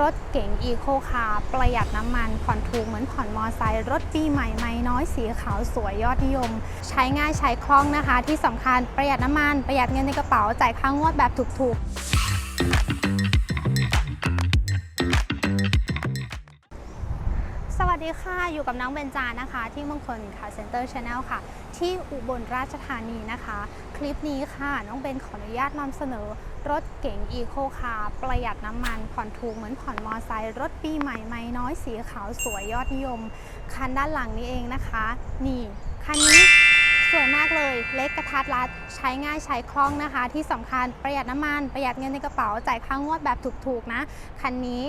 รถเก๋งอีโคคาร์ประหยัดน้ำมัน ผ่อนถูกเหมือนผ่อนมอไซค์รถปีใหม่ไม่น้อยสีขาวสวยยอดนิยม ใช้ง่ายใช้คล่องนะคะ ที่สำคัญประหยัดน้ำมันประหยัดเงินในกระเป๋าจ่ายค่างวดแบบถูกๆสวัสดีค่ะ อยู่กับน้องเบนจานะคะ ที่มงคลค่ะเซ็นเตอร์ชาแนลค่ะ ที่อุบลราชธานีนะคะ คลิปนี้ค่ะ น้องเบนขออนุญาตนำเสนอ รถเก๋งอีโคคาร์ประหยัดน้ำมัน ผ่อนถูกเหมือนผ่อนมอไซค์รถปีใหม่ไม่น้อยสีขาวสวยยอดนิยม คันด้านหลังนี้เองนะคะ นี่ คันนี้สวยมากเลยเล็กกระทัดรัดใช้ง่ายใช้คล่องนะคะ ที่สำคัญประหยัดน้ำมันประหยัดเงินในกระเป๋าจ่ายค่างวดแบบถูกๆนะ คันนี้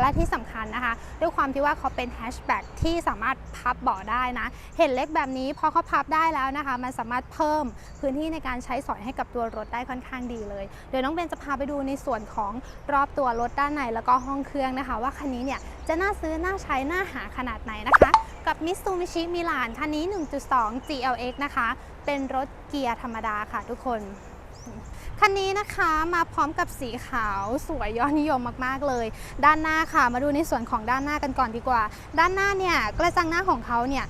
และที่สำคัญนะคะ ด้วยความที่ว่าเขาเป็นแฮชแบ็กที่สามารถพับเบาะได้นะ เห็นเล็กแบบนี้พอเขาพับได้แล้วนะคะ มันสามารถเพิ่มพื้นที่ในการใช้สอยให้กับตัวรถได้ค่อนข้างดีเลย เดี๋ยวน้องเบนจะพาไปดูในส่วนของรอบตัวรถด้านในแล้วก็ห้องเครื่องนะคะ ว่าคันนี้เนี่ยจะน่าซื้อน่าใช้น่าหาขนาดไหนนะคะ กับ Mitsubishi Milan คันนี้ 1.2 GLX นะคะ เป็นรถเกียร์ธรรมดาค่ะทุกคน คันนี้นะคะมาพร้อมกับสีขาวสวยยอดนิยมมากๆเลย ด้านหน้าค่ะมาดูในส่วนของด้านหน้ากันก่อนดีกว่า ด้านหน้าเนี่ยกระจังหน้าของเขาเนี่ย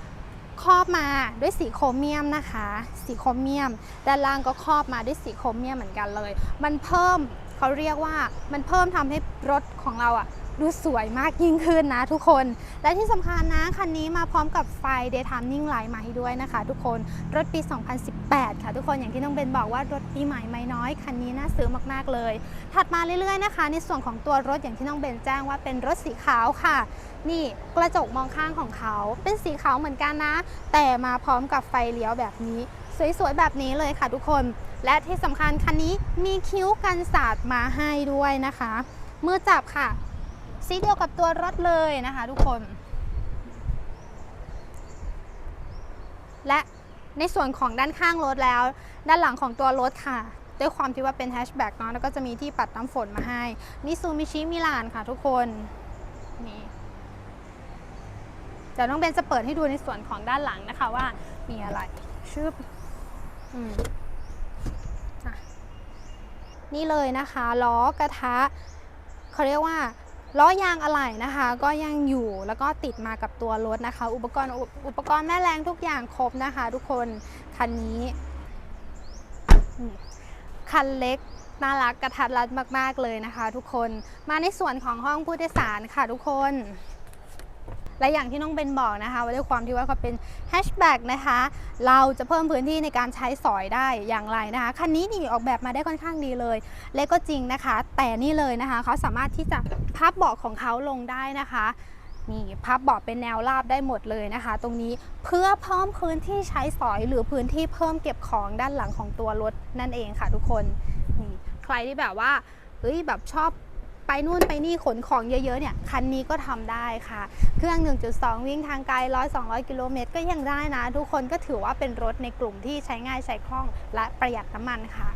ครอบมาด้วยสีโครเมียมนะคะ สีโครเมียม ด้านล่างก็ครอบมาด้วยสีโครเมียมเหมือนกันเลย มันเพิ่มเขาเรียกว่ามันเพิ่มทำให้รถของเราอะ ดูสวยมากยิ่งขึ้นนะทุกคน และที่สำคัญนะ คันนี้มาพร้อมกับไฟ Daytime Running Light มาให้ด้วยนะคะ ทุกคนรถปี 2018 ค่ะ ทุกคนอย่างที่น้องเบนบอกว่ารถปีใหม่ไม่น้อย คันนี้น่าซื้อมากๆเลย ถัดมาเรื่อยๆนะคะ ในส่วนของตัวรถอย่างที่น้องเบนแจ้งว่าเป็นรถสีขาวค่ะ นี่กระจกมองข้างของเขา เป็นสีขาวเหมือนกันนะ แต่มาพร้อมกับไฟเลี้ยวแบบนี้ สวยๆแบบนี้เลยค่ะ ทุกคน และที่สำคัญคันนี้มีคิ้วกันสาดมาให้ด้วยนะคะมือจับค่ะ สีเดียวกับตัวรถเลยนะคะทุกคน และในส่วนของด้านข้างรถแล้ว ด้านหลังของตัวรถค่ะ ด้วยความที่ว่าเป็นแฮชแบ็กเนาะแล้วก็จะมีที่ปัดน้ำฝนมาให้นิซูมิชิมิลานค่ะทุกคนนี่เดี๋ยวน้องเบนจะเปิดให้ดูในส่วนของด้านหลังนะคะว่ามีอะไรชึบอืมนี่เลยนะคะล้อกระทะเขาเรียกว่า ล้อยางอะไหล่นะคะ ก็ยังอยู่แล้วก็ติดมากับตัวรถนะคะ อุปกรณ์อุปกรณ์แม่แรงทุกอย่างครบนะคะ ทุกคนคันนี้ คันเล็กน่ารักกระทัดรัดมาก ๆ เลยนะคะ ทุกคนมาในส่วนของห้องผู้โดยสารค่ะทุกคน และอย่างที่น้องเบนบอกนะคะว่าด้วยความที่ว่าเขาเป็นแฮชแบ็กนะคะ เราจะเพิ่มพื้นที่ในการใช้สอยได้อย่างไรนะคะ คันนี้นี่ออกแบบมาได้ค่อนข้างดีเลย เล็กก็จริงนะคะ แต่นี่เลยนะคะเขาสามารถที่จะพับเบาะของเขาลงได้นะคะนี่พับเบาะเป็นแนวราบได้หมดเลยนะคะ ตรงนี้เพื่อเพิ่มพื้นที่ใช้สอยหรือพื้นที่เพิ่มเก็บของด้านหลังของตัวรถนั่นเองค่ะทุกคนนี่ใครที่แบบว่าเฮ้ยแบบชอบ ไปนู่นไปนี่ขนของเยอะๆเนี่ยคันนี้ก็ทำได้ค่ะ เครื่อง 1.2 วิ่งทางไกล 100-200 กิโลเมตรก็ยังได้นะ ทุกคนก็ถือว่าเป็นรถในกลุ่มที่ใช้ง่ายใช้คล่องและประหยัดน้ำมันค่ะ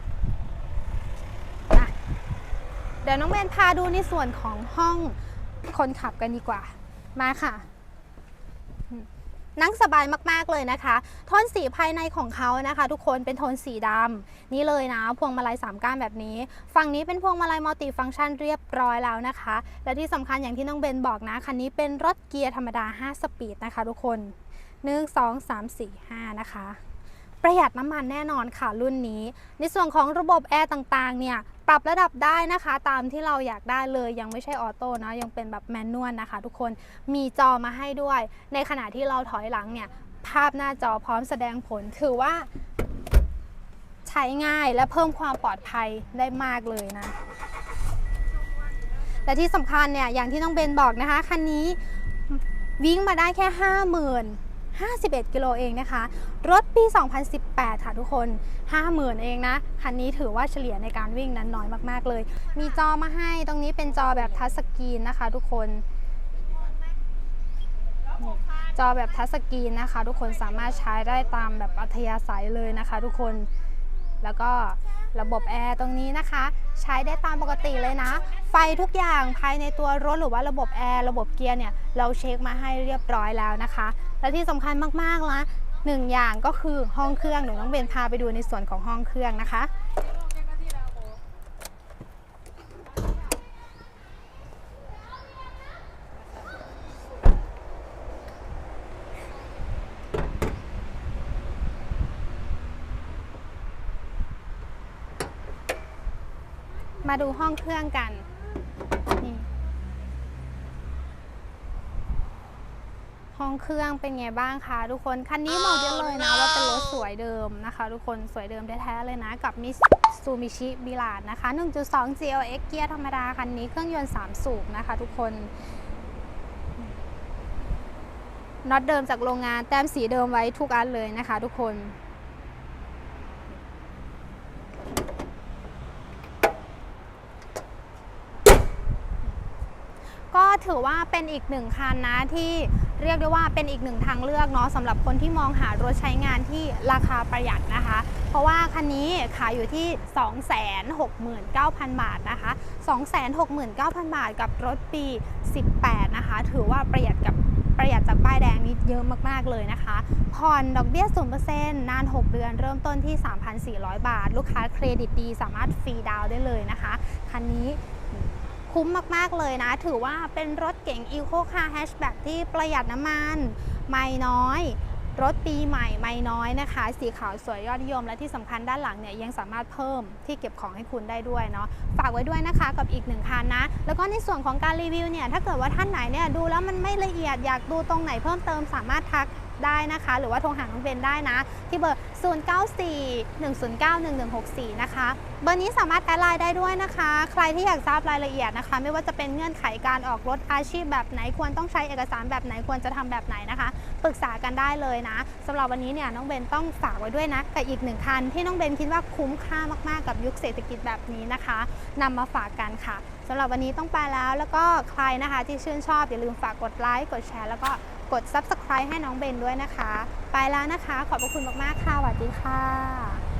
เดี๋ยวน้องเบนพาดูในส่วนของห้องคนขับกันดีกว่า มาค่ะ นั่งสบายมากๆเลยนะคะ โทนสีภายในของเขานะคะ ทุกคนเป็นโทนสีดำนี่เลยนะ พวงมาลัย3ก้านแบบนี้ ฝั่งนี้เป็นพวงมาลัยมัลติฟังก์ชันเรียบร้อยแล้วนะคะ และที่สำคัญอย่างที่น้องเบนบอกนะคันนี้เป็นรถเกียร์ธรรมดา 5 สปีดนะคะ ทุกคน 1 2 3 4 5 นะคะ ประหยัดน้ำมันแน่นอนค่ะรุ่นนี้ ในส่วนของระบบแอร์ต่างๆ เนี่ยปรับระดับได้นะคะ ตามที่เราอยากได้เลยยังไม่ใช่ออโต้นะยังเป็นแบบแมนนวลนะคะ ทุกคนมีจอมาให้ด้วย ในขณะที่เราถอยหลังเนี่ยภาพหน้าจอพร้อมแสดงผลถือว่า ใช้ง่ายและเพิ่มความปลอดภัยได้มากเลยนะและที่สำคัญเนี่ยอย่างที่น้องเบนบอกนะคะคันนี้วิ่งมาได้แค่ 50,000 51 กิโลเองนะคะ รถปี 2018 ค่ะทุกคน 50,000 เองนะ คันนี้ถือว่าเฉลี่ยในการวิ่งนั้นน้อยมากๆเลย มีจอมาให้ตรงนี้เป็นจอแบบทัชสกรีนนะคะทุกคนจอแบบทัชสกรีนนะคะ ทุกคนสามารถใช้ได้ตามแบบอัธยาศัยเลยนะคะ ทุกคนแล้วก็ระบบแอร์ตรงนี้นะคะ ใช้ได้ตามปกติเลยนะ ไฟทุกอย่างภายในตัวรถหรือว่าระบบแอร์ระบบเกียร์เนี่ย เราเช็คมาให้เรียบร้อยแล้วนะคะ และที่สำคัญมากๆละหนึ่งอย่างก็คือห้องเครื่องหนูต้องเบนพาไปดูในส่วนของห้องเครื่องนะคะ มาดูห้องเครื่องกัน ห้องเครื่องเป็นไงบ้างคะทุกคนคันนี้บอกได้เลยนะว่าเป็นรถสวยเดิมนะคะ ทุกคนสวยเดิมแท้ๆเลยนะกับมิซูมิชิบิลาดนะคะ 1.2 GLX เกียร์ธรรมดาคันนี้เครื่องยนต์ 3 สูบนะคะ ทุกคนน็อตเดิมจากโรงงานแต้มสีเดิมไว้ทุกอันเลยนะคะ ทุกคนก็ถือว่าเป็นอีกหนึ่งคันนะที่ เรียกได้ว่าเป็นอีกหนึ่งทางเลือกเนาะสำหรับคนที่มองหารถใช้งานที่ราคาประหยัดนะคะ เพราะว่าคันนี้ขายอยู่ที่ 269,000 บาทนะคะ 269,000 บาทกับรถปี 18 นะคะ ถือว่าประหยัดกับประหยัดจากป้ายแดงนี่เยอะมาก ๆ เลยนะคะ ผ่อนดอกเบี้ย 0%นาน 6 เดือน เริ่มต้นที่ 3,400 บาท ลูกค้าเครดิตดีสามารถฟรีดาวน์ได้เลยนะคะ คันนี้ คุ้มมากๆเลยนะ ถือว่าเป็นรถเก๋ง Eco Car Hatchback ที่ประหยัดน้ำมัน ไม่น้อย รถปีใหม่ไม่น้อยนะคะ สีขาวสวยยอดนิยม และที่สำคัญด้านหลังเนี่ยยังสามารถเพิ่มที่เก็บของให้คุณได้ด้วยเนาะฝากไว้ด้วยนะคะกับอีกหนึ่งคันนะ แล้วก็ในส่วนของการรีวิวเนี่ยถ้าเกิดว่าท่านไหนเนี่ยดูแล้วมันไม่ละเอียดอยากดูตรงไหนเพิ่มเติมสามารถทัก ได้นะคะ หรือว่าโทรหาน้องเบนได้นะ ที่เบอร์ 0941091164 นะคะ เบอร์นี้สามารถแอดไลน์ได้ด้วยนะคะ ใครที่อยากทราบรายละเอียดนะคะ ไม่ว่าจะเป็นเงื่อนไขการออกรถอาชีพแบบไหนควรต้องใช้เอกสารแบบไหนควรจะทำแบบไหนนะคะปรึกษากันได้เลยนะสำหรับวันนี้เนี่ยน้องเบนต้องฝากไว้ด้วยนะกับอีกหนึ่งคันที่น้องเบนคิดว่าคุ้มค่ามากๆกับยุคเศรษฐกิจแบบนี้นะคะนำมาฝากกันค่ะสำหรับวันนี้ต้องไปแล้วแล้วก็ใครนะคะที่ชื่นชอบอย่าลืมฝากกดไลค์กดแชร์แล้วก็ กด Subscribe ให้น้องเบนด้วยนะคะ ไปแล้วนะคะ ขอบพระคุณมากๆค่ะสวัสดีค่ะ